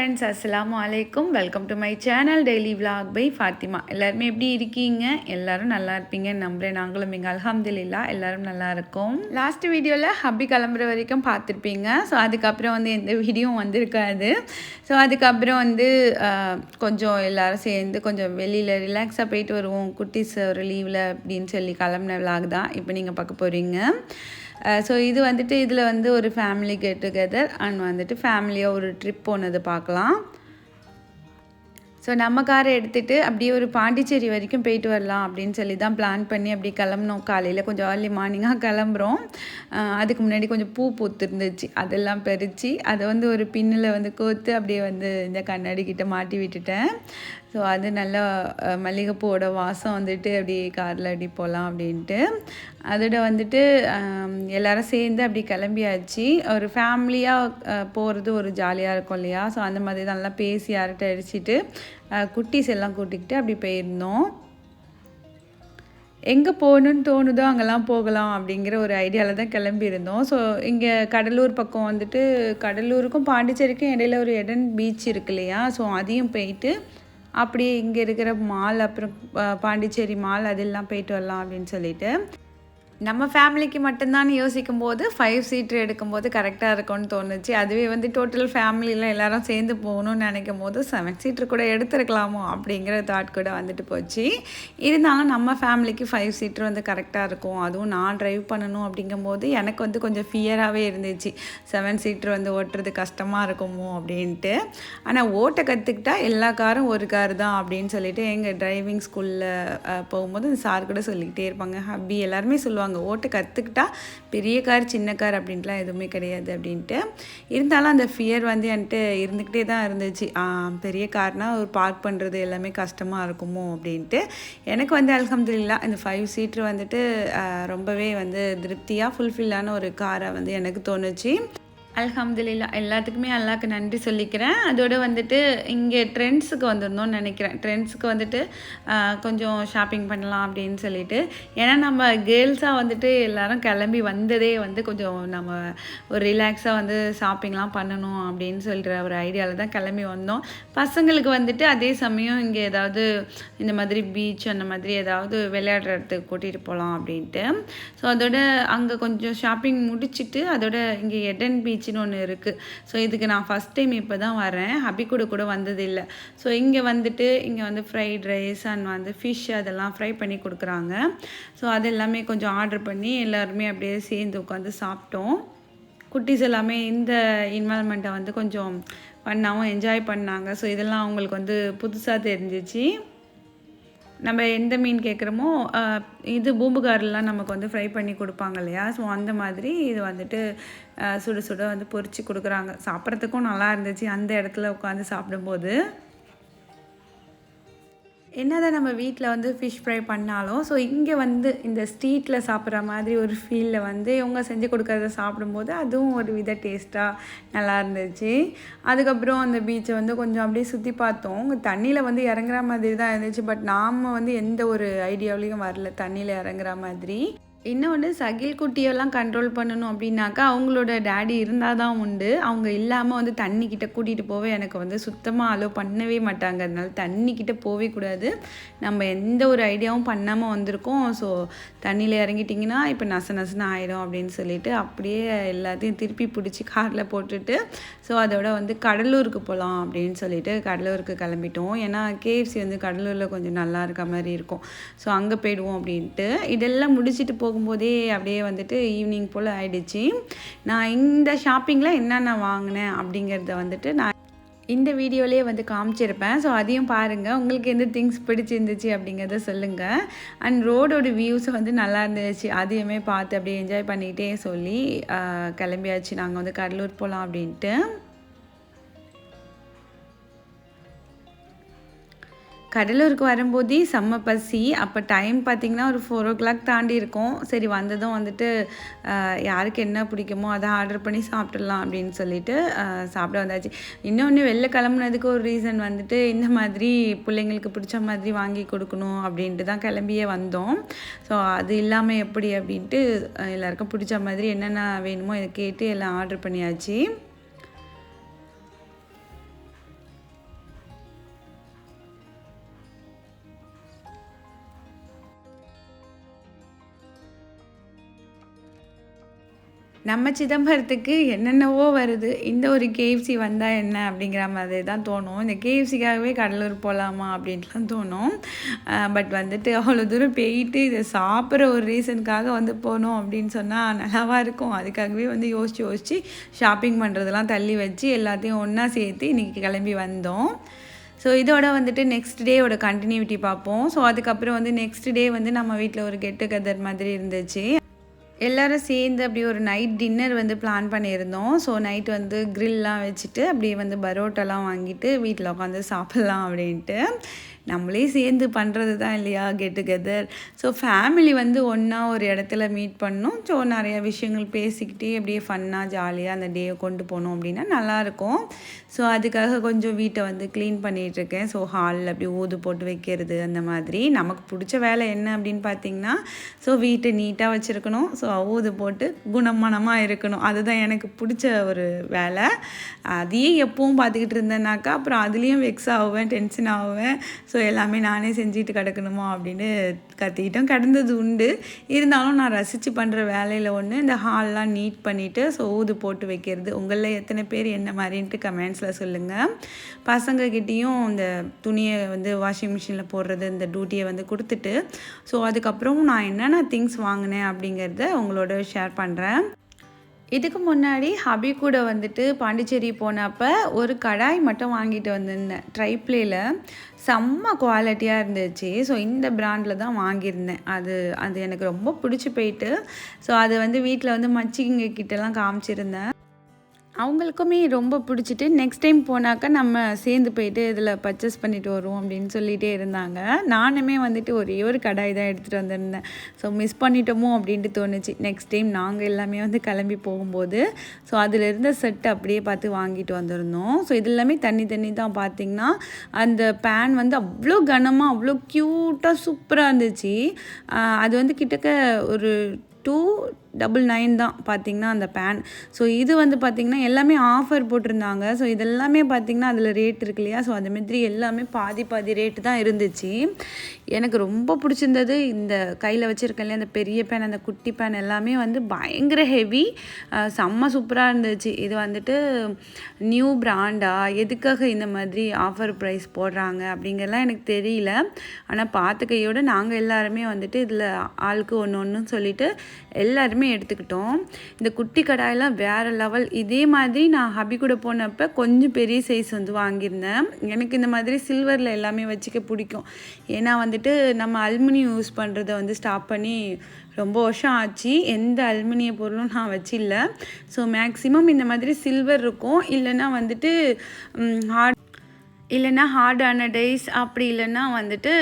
Friends அஸ்லாம் வலைக்கும் welcome to my channel daily vlog by Fathima எல்லாருமே எப்படி இருக்கீங்க? எல்லாரும் நல்லா இருப்பீங்கன்னு நம்புறேன். நாங்களும் இங்கே அல்ஹம்துலில்லா எல்லாரும் நல்லா இருக்கோம். லாஸ்ட் வீடியோவில் ஹப்பி கிளம்புற வரைக்கும் பார்த்துருப்பீங்க. ஸோ அதுக்கப்புறம் வந்து எந்த வீடியோவும் வந்திருக்காது. ஸோ அதுக்கப்புறம் வந்து கொஞ்சம் எல்லாரும் சேர்ந்து கொஞ்சம் வெளியில் ரிலாக்ஸாக போயிட்டு வருவோம். குட்டிஸ் ஒரு லீவில் அப்படின்னு சொல்லி கிளம்புன vlog தான். இப்போ நீங்கள் பார்க்க போகிறீங்க Uh, ஸோ இது வந்துட்டு இதில் வந்து ஒரு ஃபேமிலி கெட் டுகெதர் அண்ட் வந்துட்டு ஃபேமிலியாக ஒரு ட்ரிப் போனது பார்க்கலாம். ஸோ நம்ம காரை எடுத்துகிட்டு அப்படியே ஒரு பாண்டிச்சேரி வரைக்கும் போயிட்டு வரலாம் அப்படின்னு சொல்லி தான் பிளான் பண்ணி அப்படி கிளம்புனோம். காலையில் கொஞ்சம் ஏர்லி மார்னிங்காக கிளம்புறோம். Uh, அதுக்கு முன்னாடி கொஞ்சம் பூ பூத்துருந்துச்சு. அதெல்லாம் பறித்து அதை வந்து ஒரு பின்னில் வந்து கோர்த்து அப்படியே வந்து இந்த கண்ணாடி கிட்ட மாட்டி விட்டுட்டேன். ஸோ அது நல்லா மல்லிகைப்பூவோட வாசம் வந்துட்டு அப்படி காரில் அப்படி போகலாம் அப்படின்ட்டு. அதோட வந்துட்டு எல்லோரும் எல்லாரும் சேர்ந்து அப்படி கிளம்பியாச்சு. ஒரு ஃபேமிலியாக போகிறது ஒரு ஜாலியாக இருக்கும் இல்லையா? ஸோ அந்த மாதிரி தான் நல்லா பேசி அரட்டை அடிச்சுட்டு குட்டீஸ் எல்லாம் கூட்டிக்கிட்டு அப்படி போயிருந்தோம். எங்கே போகணுன்னு தோணுதோ அங்கெல்லாம் போகலாம் அப்படிங்கிற ஒரு ஐடியாவில் தான் கிளம்பியிருந்தோம். ஸோ இங்கே கடலூர் பக்கம் வந்துட்டு கடலூருக்கும் பாண்டிச்சேரிக்கும் இடையில ஒரு எடன் பீச் இருக்கு இல்லையா? ஸோ அதையும் போயிட்டு அப்படியே இங்கே இருக்கிற மால் அப்புறம் பாண்டிச்சேரி மால் அதெல்லாம் போயிட்டு வரலாம் அப்படின்னு சொல்லிட்டு. நம்ம ஃபேமிலிக்கு மட்டும்தான் யோசிக்கும் போது ஃபைவ் சீட்ரு எடுக்கும்போது கரெக்டாக இருக்கும்னு தோணுச்சு. அதுவே வந்து டோட்டல் ஃபேமிலியில் எல்லாரும் சேர்ந்து போகணும்னு நினைக்கும் போது செவன் சீட்ரு கூட எடுத்துருக்கலாமோ அப்படிங்கிற தாட் கூட வந்துட்டு போச்சு. இருந்தாலும் நம்ம ஃபேமிலிக்கு ஃபைவ் சீட்ரு வந்து கரெக்டாக இருக்கும். அதுவும் நான் ட்ரைவ் பண்ணணும் அப்படிங்கும்போது எனக்கு வந்து கொஞ்சம் ஃபியராகவே இருந்துச்சு. செவன் சீட்ரு வந்து ஓட்டுறது கஷ்டமாக இருக்குமோ அப்படின்ட்டு. ஆனால் ஓட்ட கற்றுக்கிட்டா எல்லா காரும் ஒரு கார் தான் அப்படின்னு சொல்லிட்டு எங்கள் டிரைவிங் ஸ்கூலில் போகும்போது இந்த சார் கூட சொல்லிக்கிட்டே இருப்பாங்க. ஹப்பி எல்லாருமே சொல்லுவாங்க ஓட்ட கற்றுக்கிட்டா பெரிய கார் சின்ன கார் அப்படின்ட்டுலாம் எதுவுமே கிடையாது அப்படின்ட்டு. இருந்தாலும் அந்த ஃபியர் வந்து என்கிட்ட இருந்துக்கிட்டே தான் இருந்துச்சு. பெரிய கார்னால் ஒரு பார்க் பண்ணுறது எல்லாமே கஷ்டமாக இருக்குமோ அப்படின்ட்டு. எனக்கு வந்து அல்ஹம்துலில்லா இந்த ஃபைவ் சீட்ரு வந்துட்டு ரொம்பவே வந்து திருப்தியாக ஃபுல்ஃபில்லான ஒரு காரை வந்து எனக்கு தோணுச்சு. அல்ஹம்துலில்லா எல்லாத்துக்குமே அல்லாக்கு நன்றி சொல்லிக்கிறேன். அதோடு வந்துட்டு இங்கே ட்ரெண்ட்ஸுக்கு வந்திருந்தோம்னு நினைக்கிறேன். ட்ரெண்ட்ஸுக்கு வந்துட்டு கொஞ்சம் ஷாப்பிங் பண்ணலாம் அப்படின்னு சொல்லிட்டு. ஏன்னா நம்ம கேர்ள்ஸாக வந்துட்டு எல்லோரும் கிளம்பி வந்ததே வந்து கொஞ்சம் நம்ம ஒரு ரிலாக்ஸாக வந்து ஷாப்பிங்லாம் பண்ணணும் அப்படின்னு சொல்கிற ஒரு ஐடியாவில் தான் கிளம்பி வந்தோம். பசங்களுக்கு வந்துட்டு அதே சமயம் இங்கே ஏதாவது இந்த மாதிரி பீச் அந்த மாதிரி ஏதாவது விளையாடுற இடத்துக்கு கூட்டிகிட்டு போகலாம் அப்படின்ட்டு. ஸோ அதோட அங்கே கொஞ்சம் ஷாப்பிங் முடிச்சிட்டு அதோட இங்கே எடன் பீச்சுன்னு ஒன்று இருக்குது ஸோ இதுக்கு நான் ஃபஸ்ட் டைம் இப்போ தான் வரேன். ஹபி கூட கூட வந்ததில்லை. ஸோ இங்கே வந்துட்டு இங்கே வந்து ஃப்ரைட் ரைஸ் அண்ட் வந்து ஃபிஷ் அதெல்லாம் ஃப்ரை பண்ணி கொடுக்குறாங்க. ஸோ அது எல்லாமே கொஞ்சம் ஆர்டர் பண்ணி எல்லாருமே அப்படியே சேர்ந்து உட்காந்து சாப்பிட்டோம். குட்டீஸ் எல்லாமே இந்த இன்வால்மெண்ட்டை வந்து கொஞ்சம் பண்ணாவும் என்ஜாய் பண்ணாங்க. ஸோ இதெல்லாம் அவங்களுக்கு வந்து புதுசாக தெரிஞ்சிச்சு. நம்ம எந்த மீன் கேட்குறோமோ இது பூம்புகாரெலாம் நமக்கு வந்து ஃப்ரை பண்ணி கொடுப்பாங்க இல்லையா? ஸோ அந்த மாதிரி இது வந்துட்டு சுடு சுட சுட வந்து பொறிச்சு கொடுக்குறாங்க. சாப்பிட்றதுக்கும் நல்லா இருந்துச்சு. அந்த இடத்துல உட்காந்து சாப்பிடும்போது. என்னதான் நம்ம வீட்டில் வந்து ஃபிஷ் ஃப்ரை பண்ணாலும் ஸோ இங்கே வந்து இந்த ஸ்ட்ரீட்டில் சாப்பிட்ற மாதிரி ஒரு ஃபீலில் வந்து இவங்க செஞ்சு கொடுக்குறத சாப்பிடும்போது அதுவும் ஒரு வித டேஸ்ட்டாக நல்லா இருந்துச்சு. அதுக்கப்புறம் அந்த பீச்சை வந்து கொஞ்சம் அப்படியே சுற்றி பார்த்தோம். தண்ணியில் வந்து இறங்குற மாதிரி தான் இருந்துச்சு பட் நாம் வந்து எந்த ஒரு ஐடியாவிலையும் வரல. தண்ணியில் இறங்குற மாதிரி. இன்னொன்று சகில் குட்டியெல்லாம் கண்ட்ரோல் பண்ணணும் அப்படின்னாக்கா அவங்களோட டேடி இருந்தால் தான் உண்டு. அவங்க இல்லாமல் வந்து தண்ணிக்கிட்ட கூட்டிகிட்டு போவே எனக்கு வந்து சுத்தமாக அலோவ் பண்ணவே மாட்டாங்க. அதனால தண்ணிக்கிட்ட போவே கூடாது. நம்ம எந்த ஒரு ஐடியாவும் பண்ணாமல் வந்திருக்கோம். ஸோ தண்ணியில் இறங்கிட்டிங்கன்னா இப்போ நச நசன ஆயிடும் அப்படின்னு சொல்லிட்டு அப்படியே எல்லாத்தையும் திருப்பி பிடிச்சி காரில் போட்டுட்டு ஸோ அதோட வந்து கடலூருக்கு போகலாம் அப்படின்னு சொல்லிட்டு கடலூருக்கு கிளம்பிட்டோம். ஏன்னா கேஎஃப்சி வந்து கடலூரில் கொஞ்சம் நல்லா இருக்க மாதிரி இருக்கும். ஸோ அங்கே போயிடுவோம் அப்படின்ட்டு. இதெல்லாம் முடிச்சுட்டு போகும்போதே அப்படியே வந்துட்டு ஈவினிங் போல் ஆயிடுச்சு. நான் இந்த ஷாப்பிங்கில் என்னென்ன வாங்கினேன் அப்படிங்கிறத வந்துட்டு நான் இந்த வீடியோலேயே வந்து காமிச்சிருப்பேன். ஸோ அதையும் பாருங்கள் உங்களுக்கு எந்த திங்ஸ் பிடிச்சிருந்துச்சு அப்படிங்கிறத சொல்லுங்கள் அண்ட் ரோடோட வியூஸ் வந்து நல்லா இருந்துச்சு. அதையுமே பார்த்து அப்படியே என்ஜாய் பண்ணிகிட்டே சொல்லி கிளம்பியாச்சு. நாங்கள் வந்து கடலூர் போகலாம் அப்படின்ட்டு. கடலூருக்கு வரும்போதே செம்ம பசி. அப்போ டைம் பார்த்திங்கன்னா ஒரு ஃபோர் ஓ கிளாக் தாண்டி இருக்கும். சரி வந்ததும் வந்துட்டு யாருக்கு என்ன பிடிக்குமோ அதை ஆர்டர் பண்ணி சாப்பிட்றலாம் அப்படின்னு சொல்லிட்டு சாப்பிட வந்தாச்சு. இன்னொன்று வெளில கிளம்புனதுக்கு ஒரு ரீசன் வந்துட்டு இந்த மாதிரி பிள்ளைங்களுக்கு பிடிச்ச மாதிரி வாங்கி கொடுக்கணும் அப்படின்ட்டு தான் கிளம்பியே வந்தோம். ஸோ அது இல்லாமல் எப்படி அப்படின்ட்டு எல்லாருக்கும் பிடிச்ச மாதிரி என்னென்ன வேணுமோ இதை கேட்டு எல்லாம் ஆர்டர் பண்ணியாச்சு. நம்ம சிதம்பரத்துக்கு என்னென்னவோ வருது. இந்த ஒரு கேஎஃப்சி வந்தால் என்ன அப்படிங்கிற மாதிரி தான் தோணும். இந்த கேஎஃப்சிக்காகவே கடலூர் போகலாமா அப்படின்ட்டுலாம் தோணும். பட் வந்துட்டு அவ்வளோ தூரம் போயிட்டு இதை சாப்பிட்ற ஒரு ரீசனுக்காக வந்து போனோம் அப்படின்னு சொன்னால் நல்லாவாக இருக்கும். அதுக்காகவே வந்து யோசித்து யோசித்து ஷாப்பிங் பண்ணுறதெல்லாம் தள்ளி வச்சு எல்லாத்தையும் ஒன்றா சேர்த்து இன்றைக்கி கிளம்பி வந்தோம். ஸோ இதோட வந்துட்டு நெக்ஸ்ட் டேவோட கண்டினியூட்டி பார்ப்போம். ஸோ அதுக்கப்புறம் வந்து நெக்ஸ்ட் டே வந்து நம்ம வீட்டில் ஒரு கெட்டு கதர் மாதிரி இருந்துச்சு. எல்லோரும் சேர்ந்து அப்படி ஒரு நைட் டின்னர் வந்து பிளான் பண்ணியிருந்தோம். ஸோ நைட் வந்து க்ரில்லாம் வச்சுட்டு அப்படியே வந்து பரோட்டாலாம் வாங்கிட்டு வீட்டில் உட்காந்து சாப்பிட்லாம் அப்படின்ட்டு. நம்மளே சேர்ந்து பண்ணுறது தான் இல்லையா? கெட் டுகெதர் ஸோ ஃபேமிலி வந்து ஒன்றா ஒரு இடத்துல மீட் பண்ணோம். ஸோ நிறைய விஷயங்கள் பேசிக்கிட்டே அப்படியே ஃபன்னாக ஜாலியாக அந்த டேயை கொண்டு போனோம் அப்படின்னா நல்லாயிருக்கும் ஸோ அதுக்காக கொஞ்சம் வீட்டை வந்து க்ளீன் பண்ணிகிட்ருக்கேன் ஸோ ஹாலில் அப்படி ஊது போட்டு வைக்கிறது அந்த மாதிரி. நமக்கு பிடிச்ச வேலை என்ன அப்படின்னு பார்த்தீங்கன்னா ஸோ வீட்டை நீட்டாக வச்சுருக்கணும். ஸோ ஊது போட்டு குணமனமாக இருக்கணும். அதுதான் எனக்கு பிடிச்ச ஒரு வேலை. அதையே எப்பவும் பார்த்துக்கிட்டு இருந்தேன்னாக்கா அப்புறம் அதுலேயும் வெக்ஸ் ஆகுவேன் டென்ஷன் ஆகுவேன். ஸோ எல்லாமே நானே செஞ்சுட்டு கிடக்கணுமா அப்படின்னு கத்திக்கிட்டோம். கிடந்தது உண்டு. இருந்தாலும் நான் ரசித்து பண்ணுற வேலையில் ஒன்று இந்த ஹால்லாம் நீட் பண்ணிவிட்டு ஸோ ஊது போட்டு வைக்கிறது. உங்களில் எத்தனை பேர் என்ன மாதிரின்ட்டு கமெண்ட்ஸ் கமெண்ட்ஸில் சொல்லுங்கள் பசங்கக்கிட்டேயும் இந்த துணியை வந்து வாஷிங் மிஷினில் போடுறது இந்த டியூட்டியை வந்து கொடுத்துட்டு ஸோ அதுக்கப்புறம் நான் என்னென்ன திங்ஸ் வாங்கினேன் அப்படிங்கிறத உங்களோட ஷேர் பண்ணுறேன் இதுக்கு முன்னாடி ஹபி கூட வந்துட்டு பாண்டிச்சேரி போனப்போ ஒரு கடாய் மட்டும் வாங்கிட்டு வந்திருந்தேன். ட்ரைப்ளேயில் செம்ம குவாலிட்டியாக இருந்துச்சு. ஸோ இந்த ப்ராண்டில் தான் வாங்கியிருந்தேன். அது அது எனக்கு ரொம்ப பிடிச்சி போயிட்டு ஸோ அது வந்து வீட்டில் வந்து மச்சிங்க கிட்டலாம் காமிச்சிருந்தேன். அவங்களுக்குமே ரொம்ப பிடிச்சிட்டு நெக்ஸ்ட் டைம் போனாக்கா நம்ம சேர்ந்து போயிட்டு இதில் பர்ச்சேஸ் பண்ணிட்டு வருவோம் அப்படின்னு சொல்லிகிட்டே இருந்தாங்க. நானுமே வந்துட்டு ஒரே ஒரு கடாய் தான் எடுத்துகிட்டு வந்திருந்தேன். ஸோ மிஸ் பண்ணிட்டோமோ அப்படின்ட்டு தோணுச்சு. நெக்ஸ்ட் டைம் நாங்கள் எல்லாமே வந்து கிளம்பி போகும்போது ஸோ அதில் இருந்த செட் அப்படியே பார்த்து வாங்கிட்டு வந்திருந்தோம். ஸோ இது எல்லாமே தண்ணி தண்ணி தான் பார்த்திங்கன்னா அந்த பேன் வந்து அவ்வளோ கனமாக அவ்வளோ க்யூட்டாக சூப்பராக இருந்துச்சு. அது வந்து கிட்டக்க ஒரு டூ டபுள் நைன் தான் பார்த்திங்கன்னா அந்த பேன் ஸோ இது வந்து பார்த்திங்கன்னா எல்லாமே ஆஃபர் போட்டிருந்தாங்க. ஸோ இதெல்லாமே பார்த்திங்கன்னா அதில் ரேட் இருக்கு இல்லையா? ஸோ அந்த மாதிரி எல்லாமே பாதி பாதி ரேட்டு தான் இருந்துச்சு. எனக்கு ரொம்ப பிடிச்சிருந்தது இந்த கையில் வச்சுருக்கேன் இல்லையா அந்த பெரிய பேன் அந்த குட்டி பேன் எல்லாமே வந்து பயங்கர ஹெவி செம்ம சூப்பராக இருந்துச்சு. இது வந்துட்டு நியூ பிராண்டா எதுக்காக இந்த மாதிரி ஆஃபர் ப்ரைஸ் போடுறாங்க அப்படிங்கிறலாம் எனக்கு தெரியல. ஆனால் பார்த்துக்கையோடு நாங்கள் எல்லாருமே வந்துட்டு இதில் ஆளுக்கு ஒன்று ஒன்றுன்னு சொல்லிட்டு எல்லாருமே எல்லாருமே எடுத்துக்கிட்டோம். இந்த குட்டி கடாயெல்லாம் வேறு லெவல் இதே மாதிரி நான் ஹபி கூட போனப்போ கொஞ்சம் பெரிய சைஸ் வந்து வாங்கியிருந்தேன். எனக்கு இந்த மாதிரி சில்வரில் எல்லாமே வச்சுக்க பிடிக்கும். ஏன்னா வந்துட்டு நம்ம அல்மினியம் யூஸ் பண்ணுறதை வந்து ஸ்டாப் பண்ணி ரொம்ப வருஷம் ஆச்சு. எந்த அலுமினிய பொருளும் நான் வச்சில்ல. ஸோ மேக்ஸிமம் இந்த மாதிரி சில்வர் இருக்கும். இல்லைன்னா வந்துட்டு ஹார்ட் இல்லைன்னா ஹார்ட் டைஸ் அப்படி இல்லைன்னா வந்துட்டு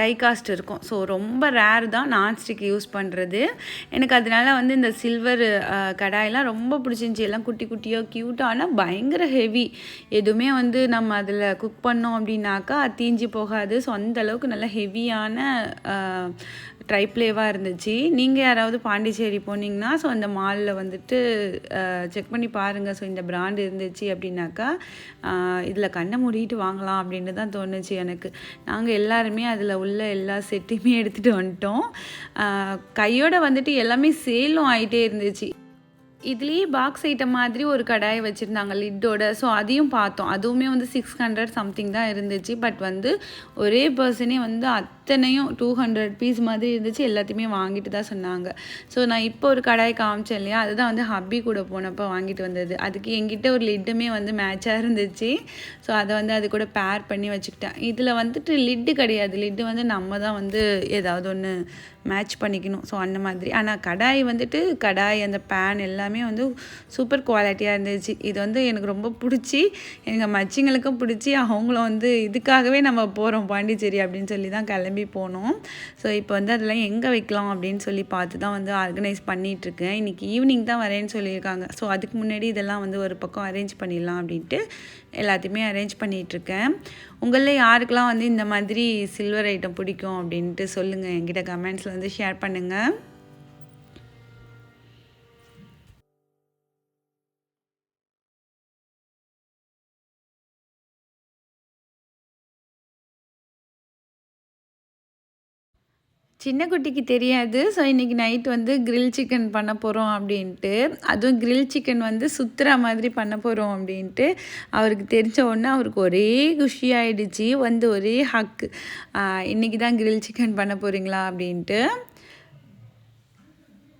டைகாஸ்ட் இருக்கும். ஸோ ரொம்ப ரேர் தான் நான்ஸ்டிக் யூஸ் பண்ணுறது எனக்கு அதனால வந்து இந்த சில்வர் கடாயெல்லாம் ரொம்ப பிடிச்சிருந்துச்சி. எல்லாம் குட்டி குட்டியாக க்யூட்டாக ஆனால் பயங்கர ஹெவி எதுவுமே வந்து நம்ம அதில் குக் பண்ணோம் அப்படின்னாக்கா தீஞ்சு போகாது. ஸோ அந்தளவுக்கு நல்ல ஹெவியான ட்ரைப்ளேவாக இருந்துச்சு. நீங்கள் யாராவது பாண்டிச்சேரி போனீங்கன்னா ஸோ அந்த மாலில் வந்துட்டு செக் பண்ணி பாருங்கள் ஸோ இந்த பிராண்ட் இருந்துச்சு அப்படின்னாக்கா இதில் கண்ணை மூடிட்டு வாங்கலாம் அப்படின்னு தான் தோணுச்சு எனக்கு. நாங்கள் எல்லாருமே அதில் உள்ள எல்லா செட்டையுமே எடுத்துகிட்டு வந்துட்டோம். கையோட வந்துட்டு எல்லாமே சேலும் ஆகிட்டே இருந்துச்சு. இதுலேயே பாக்ஸ் ஐட்டம் மாதிரி ஒரு கடாயை வச்சுருந்தாங்க லிட்டோட ஸோ அதையும் பார்த்தோம். அதுவுமே வந்து சிக்ஸ் ஹண்ட்ரட் சம்திங் தான் இருந்துச்சு. பட் வந்து ஒரே பர்சனே வந்து அத்தனையும் டூ ஹண்ட்ரட் பீஸ் மாதிரி இருந்துச்சு எல்லாத்தையுமே வாங்கிட்டு தான் சொன்னாங்க. ஸோ நான் இப்போ ஒரு கடாய் காமிச்சேன் இல்லையா? அதுதான் வந்து ஹப்பி கூட போனப்போ வாங்கிட்டு வந்தது. அதுக்கு எங்கிட்ட ஒரு லிட்டுமே வந்து மேட்சாக இருந்துச்சு. ஸோ அதை வந்து அது கூட பேர் பண்ணி வச்சுக்கிட்டேன். இதில் வந்துட்டு லிட்டு கிடையாது. லிட்டு வந்து நம்ம தான் வந்து ஏதாவது ஒன்று மேட்ச் பண்ணிக்கணும். ஸோ அந்த மாதிரி. ஆனால் கடாய் வந்துட்டு கடாய் அந்த பேன் எல்லாமே வந்து சூப்பர் குவாலிட்டியாக இருந்துச்சு. இது வந்து எனக்கு ரொம்ப பிடிச்சி எங்கள் மச்சிங்களுக்கும் பிடிச்சி அவங்களும் வந்து இதுக்காகவே நம்ம போகிறோம் பாண்டிச்சேரி அப்படின்னு சொல்லி தான் கிளம்பி போனோம். ஸோ இப்போ வந்து அதெல்லாம் எங்கே வைக்கலாம் அப்படின்னு சொல்லி பார்த்து தான் வந்து ஆர்கனைஸ் பண்ணிகிட்ருக்கேன் இன்றைக்கி ஈவினிங் தான் வரேன்னு சொல்லியிருக்காங்க. ஸோ அதுக்கு முன்னாடி இதெல்லாம் வந்து ஒரு பக்கம் அரேஞ்ச் பண்ணிடலாம் அப்படின்ட்டு எல்லாத்தையுமே அரேஞ்ச் பண்ணிகிட்ருக்கேன் உங்களில் யாருக்கெல்லாம் வந்து இந்த மாதிரி சில்வர் ஐட்டம் பிடிக்கும் அப்படின்ட்டு சொல்லுங்கள் என்கிட்ட கமெண்ட்ஸில் வந்து ஷேர் பண்ணுங்கள் சின்ன குட்டிக்கு தெரியாது. ஸோ இன்றைக்கி நைட் வந்து கிரில் சிக்கன் பண்ண போகிறோம் அப்படின்ட்டு. அதுவும் கிரில் சிக்கன் வந்து சுற்றுற மாதிரி பண்ண போகிறோம் அப்படின்ட்டு. அவருக்கு தெரிஞ்ச உடனே அவருக்கு ஒரே குஷி ஆகிடுச்சி வந்து ஒரே ஹக்கு இன்றைக்கி தான் கிரில் சிக்கன் பண்ண போகிறீங்களா அப்படின்ட்டு.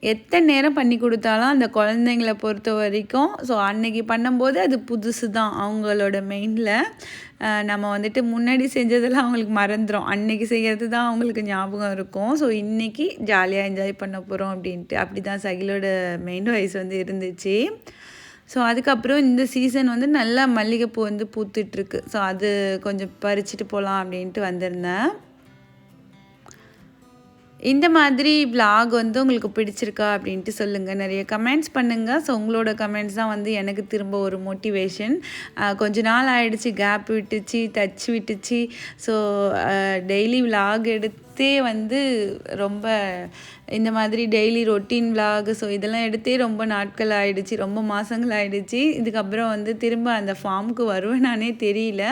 எத்தனை நேரம் பண்ணி கொடுத்தாலும் அந்த குழந்தைங்கள பொறுத்த வரைக்கும் ஸோ அன்னைக்கு பண்ணும்போது அது புதுசு தான் அவங்களோட மெயினில். நம்ம வந்துட்டு முன்னாடி செஞ்சதெல்லாம் அவங்களுக்கு மறந்துடும் அன்னைக்கு செய்கிறது தான் அவங்களுக்கு ஞாபகம் இருக்கும். ஸோ இன்றைக்கி ஜாலியாக என்ஜாய் பண்ண போகிறோம் அப்படின்ட்டு. அப்படி தான் சகிலோட மெயின் வயசு வந்து இருந்துச்சு. ஸோ அதுக்கப்புறம் இந்த சீசன் வந்து நல்லா மல்லிகைப்பூ வந்து பூத்துட்ருக்கு ஸோ அது கொஞ்சம் பறிச்சுட்டு போகலாம் அப்படின்ட்டு வந்திருந்தேன். இந்த மாதிரி vlog வந்து உங்களுக்கு பிடிச்சிருக்கா அப்படின்ட்டு சொல்லுங்கள் நிறைய கமெண்ட்ஸ் பண்ணுங்கள் ஸோ உங்களோட கமெண்ட்ஸ் தான் வந்து எனக்கு திரும்ப ஒரு மோட்டிவேஷன் கொஞ்ச நாள் ஆகிடுச்சி கேப் விட்டுச்சு தச்சு விட்டுச்சு. ஸோ டெய்லி vlog எடுத்தே வந்து ரொம்ப இந்த மாதிரி டெய்லி ரொட்டீன் விலாக் ஸோ இதெல்லாம் எடுத்தே ரொம்ப நாட்கள் ஆகிடுச்சு ரொம்ப மாதங்கள் ஆகிடுச்சு இதுக்கப்புறம் வந்து திரும்ப அந்த ஃபார்முக்கு வருவேனானே தெரியல.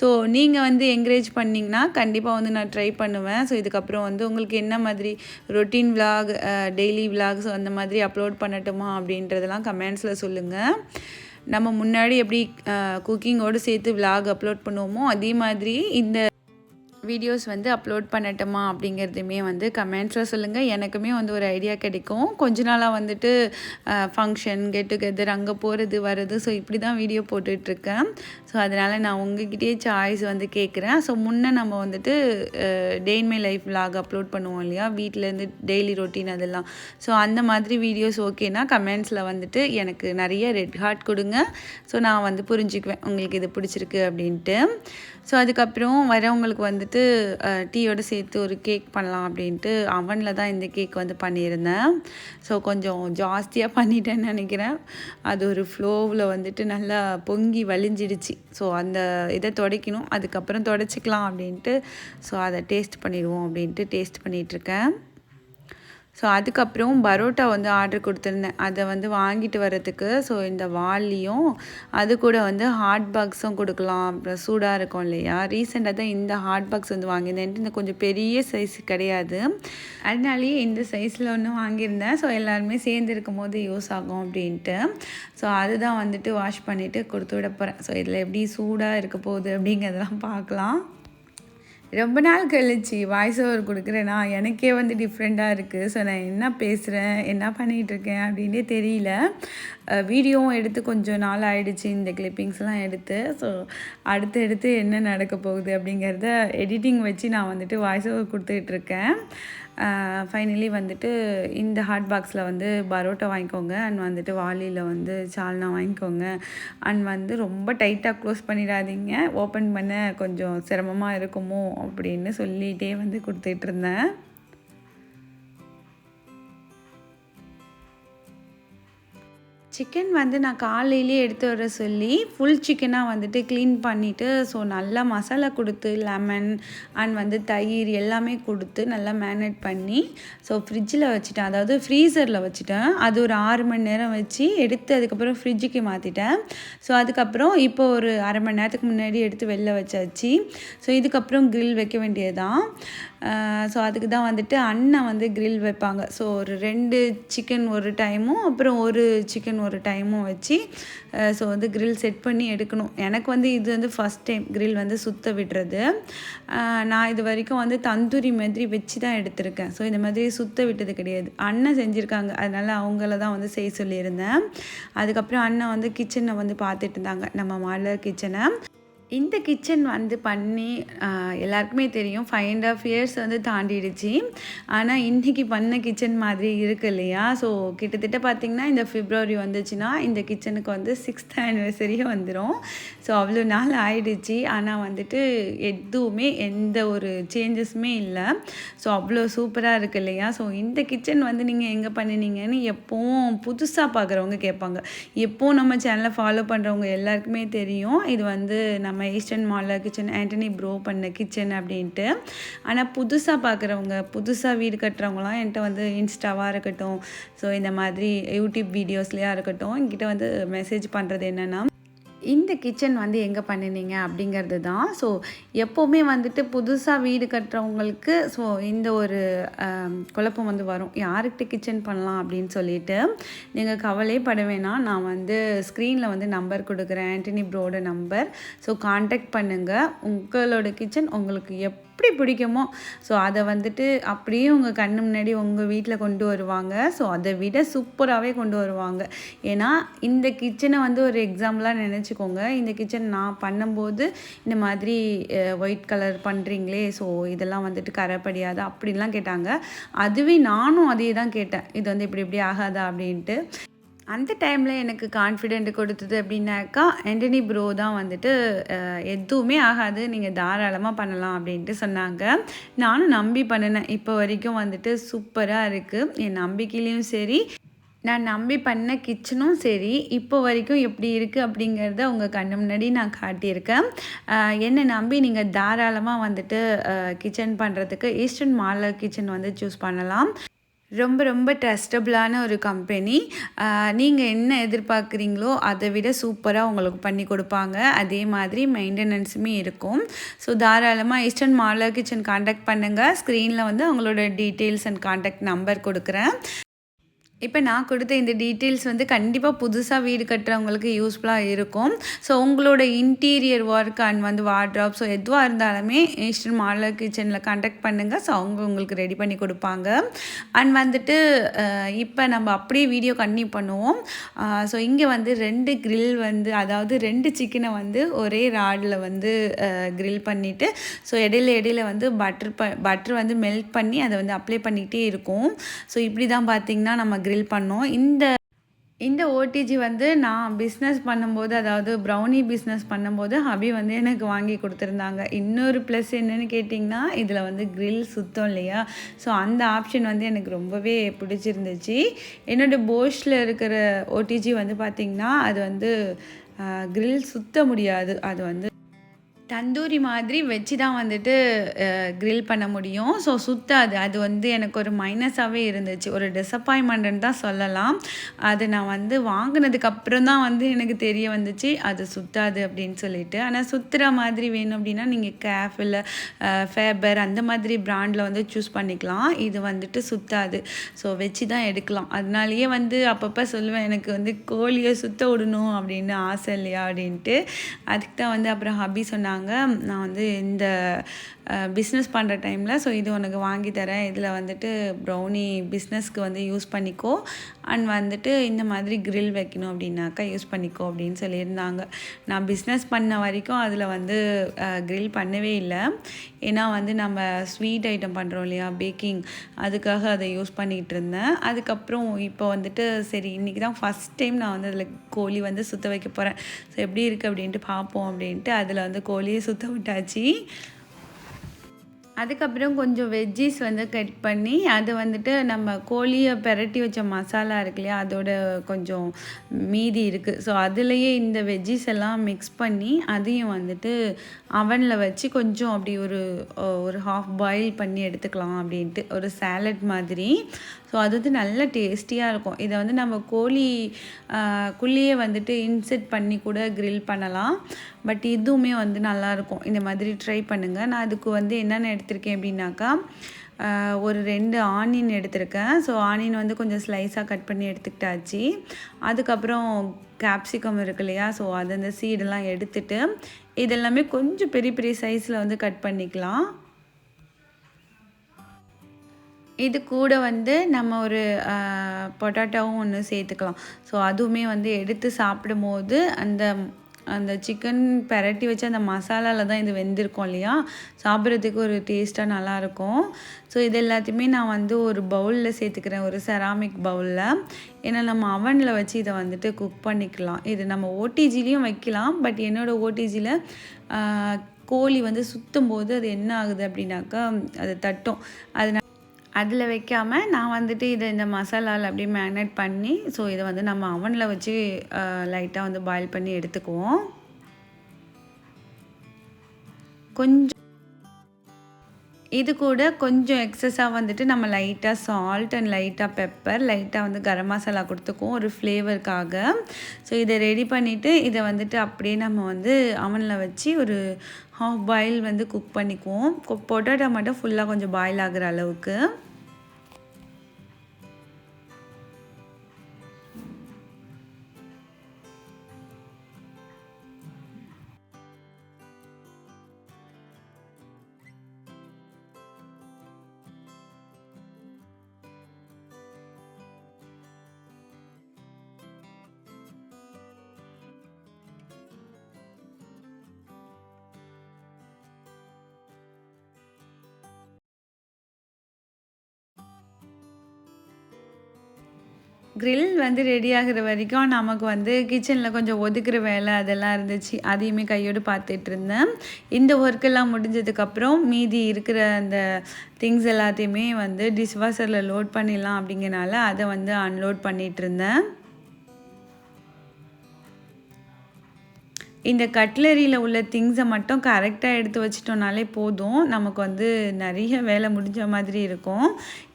ஸோ நீங்கள் வந்து என்கரேஜ் பண்ணிங்கன்னா கண்டிப்பாக வந்து நான் ட்ரை பண்ணுவேன். ஸோ இதுக்கப்புறம் வந்து உங்களுக்கு என்ன மாதிரி routine vlog daily vlog so அந்த மாதிரி அப்லோட் பண்ணட்டுமா அப்படின்றதெல்லாம் கமெண்ட்ஸில் சொல்லுங்கள் நம்ம முன்னாடி எப்படி குக்கிங்கோடு சேர்த்து விலாக் அப்லோட் பண்ணுவோமோ அதே மாதிரி இந்த வீடியோஸ் வந்து அப்லோட் பண்ணட்டுமா அப்படிங்கிறதுமே வந்து கமெண்ட்ஸில் சொல்லுங்கள் எனக்குமே வந்து ஒரு ஐடியா கிடைக்கும். கொஞ்ச நாளாக வந்துட்டு ஃபங்க்ஷன் கெட் டுகெதர் அங்கே போகிறது வர்றது. ஸோ இப்படி தான் வீடியோ போட்டுட்ருக்கேன். ஸோ அதனால் நான் உங்ககிட்டயே சாய்ஸ் வந்து கேட்குறேன் ஸோ முன்னே நம்ம வந்துட்டு day in my life vlog upload பண்ணுவோம் இல்லையா? வீட்டிலேருந்து டெய்லி ரொட்டீன் அதெல்லாம். ஸோ அந்த மாதிரி வீடியோஸ் ஓகேனா கமெண்ட்ஸில் வந்துட்டு எனக்கு நிறைய ரெட் ஹார்ட் கொடுங்க. ஸோ நான் வந்து புரிஞ்சுக்குவேன். உங்களுக்கு இது பிடிச்சிருக்கு அப்படின்ட்டு. ஸோ அதுக்கப்புறம் வரவங்களுக்கு வந்துட்டு டீயோடு சேர்த்து ஒரு கேக் பண்ணலாம் அப்படின்ட்டு அவனில் தான் இந்த கேக் வந்து பண்ணியிருந்தேன். ஸோ கொஞ்சம் ஜாஸ்தியாக பண்ணிட்டேன்னு நினைக்கிறேன். அது ஒரு ஃப்ளோவில் வந்துட்டு நல்லா பொங்கி வலிஞ்சிடுச்சு ஸோ அந்த இதை துடைக்கணும். அதுக்கப்புறம் துடைச்சிக்கலாம் அப்படின்ட்டு. ஸோ அதை டேஸ்ட் பண்ணிடுவோம் அப்படின்ட்டு டேஸ்ட் பண்ணிகிட்ருக்கேன் ஸோ அதுக்கப்புறம் பரோட்டா வந்து ஆர்டர் கொடுத்துருந்தேன். அதை வந்து வாங்கிட்டு வரதுக்கு ஸோ இந்த வால்லியும் அது கூட வந்து ஹாட் பாக்ஸும் கொடுக்கலாம். அப்புறம் சூடாக இருக்கும் இல்லையா? ரீசெண்டாக தான் இந்த ஹாட் பாக்ஸ் வந்து வாங்கியிருந்தேன். இந்த கொஞ்சம் பெரிய சைஸ் கிடையாது. அதனாலேயே இந்த சைஸில் ஒன்று வாங்கியிருந்தேன். ஸோ எல்லாருமே சேர்ந்து இருக்கும் போது யூஸ் ஆகும் அப்படின்ட்டு. ஸோ அதுதான் வந்துட்டு வாஷ் பண்ணிவிட்டு கொடுத்து விட போகிறேன் ஸோ இதில் எப்படி சூடாக இருக்க போகுது அப்படிங்கிறதெல்லாம் பார்க்கலாம். ரொம்ப நாள் கழிச்சு வாய்ஸ் ஓவர் கொடுக்குறேன்னா எனக்கே வந்து டிஃப்ரெண்ட்டாக இருக்குது ஸோ நான் என்ன பேசுகிறேன் என்ன பண்ணிகிட்ருக்கேன் அப்படின்னே தெரியல. வீடியோவும் எடுத்து கொஞ்சம் நாள் ஆகிடுச்சு இந்த கிளிப்பிங்ஸ்லாம் எடுத்து. ஸோ அடுத்து அடுத்து என்ன நடக்க போகுது அப்படிங்கிறத எடிட்டிங் வச்சு நான் வந்துட்டு வாய்ஸ் ஓவர் கொடுத்துக்கிட்டு இருக்கேன் ஃபைனலி வந்துட்டு இந்த ஹாட் பாக்ஸில் வந்து பரோட்டா வாங்கிக்கோங்க. அண்ட் வந்துட்டு வாலியில் வந்து சால்னா வாங்கிக்கோங்க. அண்ட் வந்து ரொம்ப டைட்டாக க்ளோஸ் பண்ணிடாதீங்க. ஓப்பன் பண்ண கொஞ்சம் சிரமமாக இருக்குமோ அப்படின்னு சொல்லிகிட்டே வந்து கொடுத்துட்ருந்தேன். சிக்கன் வந்து நான் காலையிலே எடுத்து வர சொல்லி ஃபுல் சிக்கனாக வந்துட்டு க்ளீன் பண்ணிவிட்டு ஸோ நல்லா மசாலா கொடுத்து லெமன் அண்ட் வந்து தயிர் எல்லாமே கொடுத்து நல்லா மேனேட் பண்ணி ஸோ ஃப்ரிட்ஜில் வச்சுட்டேன். அதாவது ஃப்ரீசரில் வச்சுட்டேன். அது ஒரு ஆறு மணி நேரம் வச்சு எடுத்து அதுக்கப்புறம் ஃப்ரிட்ஜுக்கு மாற்றிட்டேன் ஸோ அதுக்கப்புறம் இப்போ ஒரு அரை மணி நேரத்துக்கு முன்னாடி எடுத்து வெளில வச்சாச்சு. ஸோ இதுக்கப்புறம் க்ரில் வைக்க வேண்டியது தான் ஸோ அதுக்கு தான் வந்துட்டு அண்ணன் வந்து க்ரில் வைப்பாங்க. ஸோ ஒரு ரெண்டு சிக்கன் ஒரு டைமும் அப்புறம் ஒரு சிக்கன் ஒரு டைமும் வச்சு ஸோ வந்து க்ரில் செட் பண்ணி எடுக்கணும். எனக்கு வந்து இது வந்து ஃபஸ்ட் டைம் க்ரில் வந்து சுத்த விடுறது. நான் இது வரைக்கும் வந்து தந்தூரி மாதிரி வச்சு தான் எடுத்திருக்கேன். ஸோ இந்த மாதிரி சுத்த விட்டது கிடையாது. அண்ணன் செஞ்சுருக்காங்க. அதனால் அவங்கள தான் வந்து செய்ய சொல்லியிருந்தேன். அதுக்கப்புறம் அண்ணன் வந்து கிச்சனை வந்து பார்த்துட்டு இருந்தாங்க. நம்ம மாடலர் கிச்சனை இந்த கிச்சன் வந்து பண்ணி எல்லாருக்குமே தெரியும். ஃபைவ் அண்ட் ஆஃப் இயர்ஸ் வந்து தாண்டிடுச்சு. ஆனால் இன்றைக்கி பண்ண கிச்சன் மாதிரி இருக்கு இல்லையா? ஸோ கிட்டத்தட்ட பார்த்திங்கன்னா இந்த ஃபிப்ரவரி வந்துச்சுன்னா இந்த கிச்சனுக்கு வந்து சிக்ஸ்த் ஆனிவர்சரியே வந்துடும் ஸோ அவ்வளோ நாள் ஆயிடுச்சு. ஆனால் வந்துட்டு எதுவுமே எந்த ஒரு சேஞ்சஸுமே இல்லை. ஸோ அவ்வளோ சூப்பராக இருக்குது இல்லையா? ஸோ இந்த கிச்சன் வந்து நீங்கள் எங்கே பண்ணினீங்கன்னு எப்போவும் புதுசாக பார்க்குறவங்க கேட்பாங்க. எப்போவும் நம்ம சேனலை ஃபாலோ பண்ணுறவங்க எல்லாருக்குமே தெரியும். இது வந்து நம்ம ஈஸ்டர்ன் மாலில் கிச்சன் ஆண்டனி ப்ரோ பண்ண கிச்சன் அப்படின்ட்டு. ஆனால் புதுசாக பார்க்குறவங்க புதுசாக வீடு கட்டுறவங்களாம் என்கிட்ட வந்து இன்ஸ்டாவாக இருக்கட்டும். ஸோ இந்த மாதிரி யூடியூப் வீடியோஸ்லையாக இருக்கட்டும் என்கிட்ட வந்து மெசேஜ் பண்ணுறது என்னென்னா இந்த கிச்சன் வந்து எங்கே பண்ணினீங்க அப்படிங்கிறது தான். ஸோ எப்போவுமே வந்துட்டு புதுசாக வீடு கட்டுறவங்களுக்கு ஸோ இந்த ஒரு குழப்பம் வந்து வரும். யாருக்கிட்ட கிச்சன் பண்ணலாம் அப்படின்னு சொல்லிட்டு. நீங்கள் கவலையே வேணாம். நான் வந்து ஸ்க்ரீனில் வந்து நம்பர் கொடுக்குறேன். ஆண்டனி ப்ரோட நம்பர் ஸோ காண்டாக்ட் பண்ணுங்கள் உங்களோட கிச்சன் உங்களுக்கு எப் எப்படி பிடிக்குமோ. ஸோ அதை வந்துட்டு அப்படியே உங்கள் கண்ணு முன்னாடி உங்கள் வீட்டில் கொண்டு வருவாங்க. ஸோ அதை விட சூப்பராகவே கொண்டு வருவாங்க. ஏன்னா இந்த கிச்சனை வந்து ஒரு எக்ஸாம்பிளாக நினச்சிக்கோங்க. இந்த கிச்சன் நான் பண்ணும்போது இந்த மாதிரி ஒயிட் கலர் பண்ணுறீங்களே ஸோ இதெல்லாம் வந்துட்டு கரைப்படியாதா அப்படின்லாம் கேட்டாங்க. அதுவே நானும் அதே தான் கேட்டேன். இது வந்து இப்படி இப்படி ஆகாதா அப்படின்ட்டு. அந்த டைமில் எனக்கு கான்ஃபிடென்ட் கொடுத்தது அப்படின்னாக்கா ஆண்டனி ப்ரோ தான் வந்துட்டு எதுவுமே ஆகாது நீங்கள் தாராளமாக பண்ணலாம் அப்படின்ட்டு சொன்னாங்க. நானும் நம்பி பண்ணினேன். இப்போ வரைக்கும் வந்துட்டு சூப்பராக இருக்குது என் நம்பிக்கையிலையும் சரி நான் நம்பி பண்ண கிச்சனும் சரி இப்போ வரைக்கும் எப்படி இருக்குது அப்படிங்கிறத உங்கள் கண்ணு முன்னாடி நான் காட்டியிருக்கேன். என்னை நம்பி நீங்கள் தாராளமாக வந்துட்டு கிச்சன் பண்ணுறதுக்கு ஈஸ்டர்ன் மாலர் கிச்சன் வந்து சூஸ் பண்ணலாம். ரொம்ப ரொம்ப ட்ரஸ்டபுளான ஒரு கம்பெனி நீங்கள் என்ன எதிர்பார்க்குறீங்களோ அதை விட சூப்பராக உங்களுக்கு பண்ணி கொடுப்பாங்க. அதே மாதிரி மெயின்டெனன்ஸுமே இருக்கும். ஸோ தாராளமாக ஈஸ்டர்ன் மாலர் கிச்சன் காண்டாக்ட் பண்ணுங்கள் ஸ்க்ரீனில் வந்து அவங்களோட டீட்டெயில்ஸ் அண்ட் காண்டாக்ட் நம்பர் கொடுக்குறேன். இப்போ நான் கொடுத்த இந்த டீட்டெயில்ஸ் வந்து கண்டிப்பாக புதுசாக வீடு கட்டுறவங்களுக்கு யூஸ்ஃபுல்லாக இருக்கும். ஸோ உங்களோட இன்டீரியர் ஒர்க் அண்ட் வந்து வார்ட்ராப் ஸோ எதுவாக இருந்தாலுமே ஈஸ்டர்ன் மாடலர் கிச்சனில் காண்டாக்ட் பண்ணுங்கள் ஸோ அவங்க உங்களுக்கு ரெடி பண்ணி கொடுப்பாங்க. அண்ட் வந்துட்டு இப்போ நம்ம அப்படியே வீடியோ கண்டினியூ பண்ணுவோம். ஸோ இங்கே வந்து ரெண்டு கிரில் வந்து அதாவது ரெண்டு சிக்கனை வந்து ஒரே ராடில் வந்து கிரில் பண்ணிவிட்டு ஸோ இடையில இடையில வந்து பட்டர் ப பட்டர் வந்து மெல்ட் பண்ணி அதை வந்து அப்ளை பண்ணிக்கிட்டே இருக்கும். ஸோ இப்படி தான் பார்த்திங்கன்னா நம்ம grill பண்ணோம். இந்த இந்த ஓடிஜி வந்து நான் பிஸ்னஸ் பண்ணும்போது அதாவது ப்ரௌனி பிஸ்னஸ் பண்ணும்போது ஹபி வந்து எனக்கு வாங்கி கொடுத்துருந்தாங்க. இன்னொரு ப்ளஸ் என்னென்னு கேட்டிங்கன்னா இதில் வந்து க்ரில் சுத்தம் இல்லையா? ஸோ அந்த ஆப்ஷன் வந்து எனக்கு ரொம்பவே பிடிச்சிருந்துச்சு. என்னோட போஷில் இருக்கிற ஓடிஜி வந்து பார்த்திங்கன்னா அது வந்து க்ரில் சுத்த முடியாது. அது வந்து தந்தூரி மாதிரி வச்சு தான் வந்துட்டு க்ரில் பண்ண முடியும். ஸோ சுத்தாது. அது வந்து எனக்கு ஒரு மைனஸாகவே இருந்துச்சு. ஒரு டிசப்பாயின்மெண்ட்னு தான் சொல்லலாம். அது நான் வந்து வாங்கினதுக்கப்புறம் தான் வந்து எனக்கு தெரிய வந்துச்சு. அது சுத்தாது அப்படின்னு சொல்லிட்டு. ஆனால் சுத்துற மாதிரி வேணும் அப்படின்னா நீங்கள் கேஃப் இல்லை ஃபேபர் அந்த மாதிரி ப்ராண்டில் வந்து சூஸ் பண்ணிக்கலாம். இது வந்துட்டு சுத்தாது. ஸோ வச்சு தான் எடுக்கலாம். அதனாலேயே வந்து அப்பப்போ சொல்லுவேன் எனக்கு வந்து கோழியை சுத்த விடணும் அப்படின்னு ஆசை இல்லையா அப்படின்ட்டு. அதுக்கு தான் வந்து அப்புறம் ஹபி சொன்னாங்க நான் வந்து இந்த பிஸ்னஸ் பண்ணுற டைமில் ஸோ இது உனக்கு வாங்கி தரேன். இதில் வந்துட்டு ப்ரௌனி பிஸ்னஸ்க்கு வந்து யூஸ் பண்ணிக்கோ. அண்ட் வந்துட்டு இந்த மாதிரி கிரில் வைக்கணும் அப்படின்னாக்கா யூஸ் பண்ணிக்கோ அப்படின்னு சொல்லியிருந்தாங்க. நான் பிஸ்னஸ் பண்ண வரைக்கும் அதில் வந்து கிரில் பண்ணவே இல்லை. ஏன்னா வந்து நம்ம ஸ்வீட் ஐட்டம் பண்ணுறோம் இல்லையா பேக்கிங் அதுக்காக அதை யூஸ் பண்ணிகிட்டு இருந்தேன். அதுக்கப்புறம் இப்போ வந்துட்டு சரி இன்றைக்கி தான் ஃபஸ்ட் டைம் நான் வந்து அதில் கோழி வந்து சுத்த வைக்க போகிறேன் ஸோ எப்படி இருக்குது அப்படின்ட்டு பார்ப்போம் அப்படின்ட்டு அதில் வந்து கோழியை சுத்த விட்டாச்சு. அதுக்கப்புறம் கொஞ்சம் வெஜ்ஜீஸ் வந்து கட் பண்ணி அது வந்துட்டு நம்ம கோழியை பெரட்டி வச்ச மசாலா இருக்கு இல்லையா அதோட கொஞ்சம் மீதி இருக்குது ஸோ அதுலேயே இந்த வெஜ்ஜீஸ் எல்லாம் மிக்ஸ் பண்ணி அதையும் வந்துட்டு அவனில் வச்சு கொஞ்சம் அப்படி ஒரு ஒரு ஹாஃப் பாயில் பண்ணி எடுத்துக்கலாம் அப்படின்ட்டு. ஒரு சாலட் மாதிரி. ஸோ அது வந்து நல்ல டேஸ்டியாக இருக்கும். இதை வந்து நம்ம கோழி குள்ளேயே வந்துட்டு இன்செட் பண்ணி கூட க்ரில் பண்ணலாம். பட் இதுவுமே வந்து நல்லாயிருக்கும் இந்த மாதிரி ட்ரை பண்ணுங்கள் நான் அதுக்கு வந்து என்னென்ன எடுத்திருக்கேன் அப்படின்னாக்கா ஒரு ரெண்டு ஆனியன் எடுத்திருக்கேன். ஸோ ஆனியன் வந்து கொஞ்சம் ஸ்லைஸாக கட் பண்ணி எடுத்துக்கிட்டாச்சு. அதுக்கப்புறம் கேப்சிகம் இருக்கு இல்லையா? ஸோ அது அந்த சீடெல்லாம் எடுத்துட்டு இதெல்லாமே கொஞ்சம் பெரிய பெரிய சைஸில் வந்து கட் பண்ணிக்கலாம். இது கூட வந்து நம்ம ஒரு பொட்டாட்டோவும் ஒன்று சேர்த்துக்கலாம். ஸோ அதுவுமே வந்து எடுத்து சாப்பிடும்போது அந்த அந்த சிக்கன் பெரட்டி வச்சு அந்த மசாலாவில் தான் இது வெந்திருக்கும் இல்லையா? சாப்பிட்றதுக்கு ஒரு டேஸ்ட்டாக நல்லாயிருக்கும். ஸோ இது எல்லாத்தையுமே நான் வந்து ஒரு பவுலில் சேர்த்துக்கிறேன் ஒரு செராமிக் பவுலில் ஏன்னா நம்ம அவனில் வச்சு இதை வந்துட்டு குக் பண்ணிக்கலாம். இது நம்ம ஓடிஜிலையும் வைக்கலாம் பட் என்னோடய ஓடிஜியில் கோழி வந்து சுத்தும் போது அது என்ன ஆகுது அப்படின்னாக்கா அது தட்டும். அதனால அதில் வைக்காமல் நான் வந்துட்டு இதை இந்த மசாலாவில் அப்படியே மேரினேட் பண்ணி ஸோ இதை வந்து நம்ம அவனில் வச்சு லைட்டாக வந்து பாயில் பண்ணி எடுத்துக்குவோம். கொஞ்சம் இது கூட கொஞ்சம் எக்ஸஸாக வந்துட்டு நம்ம லைட்டாக சால்ட் அண்ட் லைட்டாக பெப்பர் லைட்டாக வந்து கரம் மசாலா கொடுத்துக்குவோம். ஒரு ஃப்ளேவருக்காக ஸோ இதை ரெடி பண்ணிவிட்டு இதை வந்துட்டு அப்படியே நம்ம வந்து அவனில் வச்சு ஒரு ஹாஃப் பாயில் வந்து குக் பண்ணிக்குவோம். பொட்டோட்டோ மட்டும் ஃபுல்லாக கொஞ்சம் பாயில் ஆகிற அளவுக்கு. க்ரில் வந்து ரெடி ஆகிற வரைக்கும் நமக்கு வந்து கிச்சனில் கொஞ்சம் ஒதுக்குற வேலை அதெல்லாம் இருந்துச்சு. அதையுமே கையோடு பார்த்துட்டு இருந்தேன். இந்த ஒர்க்கெல்லாம் முடிஞ்சதுக்கப்புறம் மீதி இருக்கிற அந்த திங்ஸ் எல்லாத்தையுமே வந்து டிஷ்வாஷரில் லோட் பண்ணிடலாம் அப்படிங்கிறனால அதை வந்து அன்லோட் பண்ணிகிட்டு இருந்தேன். இந்த கட்லரியில் உள்ள திங்ஸை மட்டும் கரெக்டாக எடுத்து வச்சிட்டோம்னாலே போதும். நமக்கு வந்து நிறைய வேலை முடிஞ்ச மாதிரி இருக்கும்.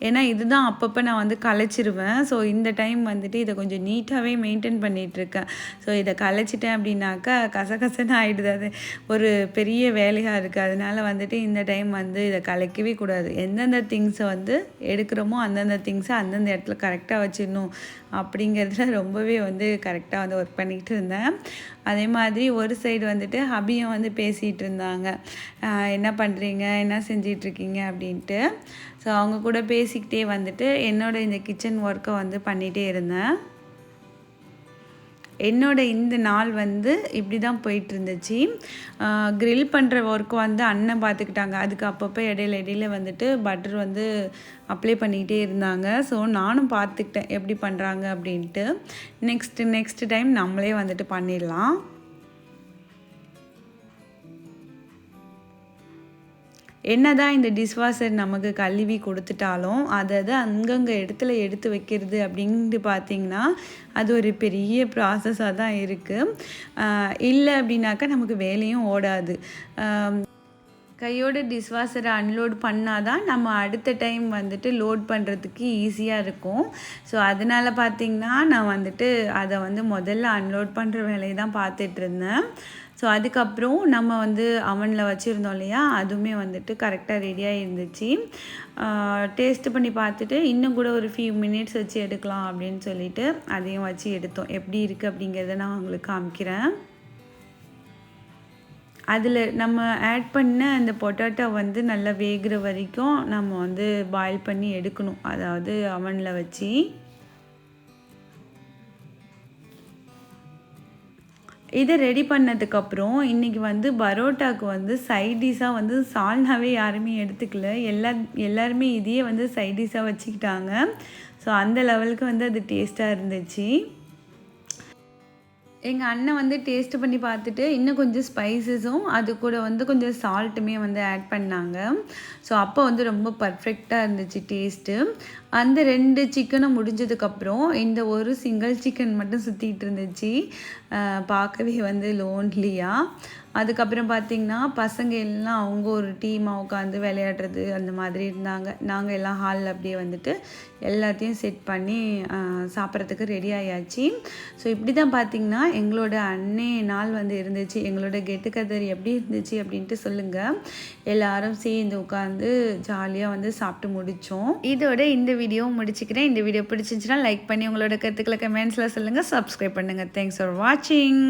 ஏன்னா இதுதான் அப்பப்போ நான் வந்து கலைச்சிருவேன். ஸோ இந்த டைம் வந்துட்டு இதை கொஞ்சம் நீட்டாகவே மெயின்டைன் பண்ணிகிட்ருக்கேன் ஸோ இதை கலைச்சிட்டேன் அப்படின்னாக்கா கசகசன்னு ஆகிடுது அது ஒரு பெரிய வேலையாக இருக்குது அதனால் வந்துட்டு இந்த டைம் வந்து இதை கலைக்கவே கூடாது. எந்தெந்த திங்ஸை வந்து எடுக்கிறோமோ அந்தந்த திங்ஸை அந்தந்த இடத்துல கரெக்டாக வச்சிடணும். அப்படிங்கிறதுல ரொம்பவே வந்து கரெக்டாக வந்து ஒர்க் பண்ணிக்கிட்டு இருந்தேன். அதே மாதிரி ஒரு சைடு வந்துட்டு ஹபியும் வந்து பேசிகிட்டு இருந்தாங்க. என்ன பண்ணுறீங்க என்ன செஞ்சிட்ருக்கீங்க அப்படின்ட்டு. ஸோ அவங்க கூட பேசிக்கிட்டே வந்துட்டு என்னோடய இந்த கிச்சன் ஒர்க்கை வந்து பண்ணிகிட்டே இருந்தேன். என்னோட இந்த நாள் வந்து இப்படி தான் போயிட்டு இருந்துச்சு க்ரில் பண்ணுற ஒர்க் வந்து அண்ணன் பார்த்துக்கிட்டாங்க அதுக்கு அப்பப்போ இடையில இடையில வந்துட்டு பட்டர் வந்து அப்ளை பண்ணிக்கிட்டே இருந்தாங்க. ஸோ நானும் பார்த்துக்கிட்டேன் எப்படி பண்ணுறாங்க அப்படின்ட்டு. நெக்ஸ்ட்டு நெக்ஸ்ட் டைம் நம்மளே வந்துட்டு பண்ணிடலாம். என்னதான் இந்த டிஷ்வாஷர் நமக்கு கழுவி கொடுத்துட்டாலும் அதை அதை அங்கங்கே இடத்துல எடுத்து வைக்கிறது அப்படின்ட்டு பார்த்திங்கன்னா அது ஒரு பெரிய ப்ராசஸாக தான் இருக்குது இல்லை அப்படின்னாக்கா நமக்கு வேலையும் ஓடாது. கையோட டிஷ்வாஷரை அன்லோட் பண்ணால் தான் நம்ம அடுத்த டைம் வந்துட்டு லோட் பண்ணுறதுக்கு ஈஸியாக இருக்கும். ஸோ அதனால் பார்த்திங்கன்னா நான் வந்துட்டு அதை வந்து முதல்ல அன்லோட் பண்ணுற வேலையை தான் பார்த்துட்ருந்தேன் ஸோ அதுக்கப்புறம் நம்ம வந்து அவனில் வச்சுருந்தோம் இல்லையா? அதுவுமே வந்துட்டு கரெக்டாக ரெடியாக இருந்துச்சு டேஸ்ட்டு பண்ணி பார்த்துட்டு இன்னும் கூட ஒரு ஃபியூ மினிட்ஸ் வச்சு எடுக்கலாம் அப்படின்னு சொல்லிட்டு அதையும் வச்சு எடுத்தோம். எப்படி இருக்குது அப்படிங்கிறத நான் உங்களுக்கு காமிக்கிறேன். அதில் நம்ம ஆட் பண்ண அந்த பொட்டேட்டோ வந்து நல்லா வேகிற வரைக்கும் நம்ம வந்து பாயில் பண்ணி எடுக்கணும். அதாவது அவனில் வச்சு. இதை ரெடி பண்ணதுக்கப்புறம் இன்றைக்கி வந்து பரோட்டாவுக்கு வந்து சைடிஷாக வந்து சால்னாவே யாருமே எடுத்துக்கல. எல்லா எல்லாருமே இதையே வந்து சைடிஷாக வச்சுக்கிட்டாங்க. ஸோ அந்த லெவலுக்கு வந்து அது டேஸ்ட்டாக இருந்துச்சு. எங்கள் அண்ணன் வந்து டேஸ்ட் பண்ணி பார்த்துட்டு இன்னும் கொஞ்சம் ஸ்பைசஸும் அது கூட வந்து கொஞ்சம் சால்ட்டுமே வந்து ஆட் பண்ணாங்க. ஸோ அப்போ வந்து ரொம்ப பர்ஃபெக்டாக இருந்துச்சு டேஸ்ட்டு அந்த ரெண்டு சிக்கனும் முடிஞ்சதுக்கப்புறம் இந்த ஒரு சிங்கிள் சிக்கன் மட்டும் சுற்றிட்டு இருந்துச்சு. பார்க்கவே வந்து லோன்லியாக அதுக்கப்புறம் பார்த்திங்கன்னா பசங்க எல்லாம் அவங்க ஒரு டீமாக உட்காந்து விளையாடுறது அந்த மாதிரி இருந்தாங்க. நாங்கள் எல்லாம் ஹாலில் அப்படியே வந்துட்டு எல்லாத்தையும் செட் பண்ணி சாப்பிட்றதுக்கு ரெடி ஆயாச்சு. ஸோ இப்படி தான் பார்த்திங்கன்னா எங்களோட அன்னே நாள் வந்து இருந்துச்சு. எங்களோட கெட்டுக்கதர் எப்படி இருந்துச்சு அப்படின்ட்டு சொல்லுங்கள் எல்லாரும் சேர்ந்து உட்காந்து ஜாலியாக வந்து சாப்பிட்டு முடித்தோம் இதோட இந்த வீடியோ முடிச்சுக்கிறேன். இந்த வீடியோ பிடிச்சிருந்துச்சுன்னா லைக் பண்ணி உங்களோட கருத்துக்களை கமெண்ட்ஸில் சொல்லுங்கள் சப்ஸ்கிரைப் பண்ணுங்கள் தேங்க்ஸ் ஃபார் வாட்சிங்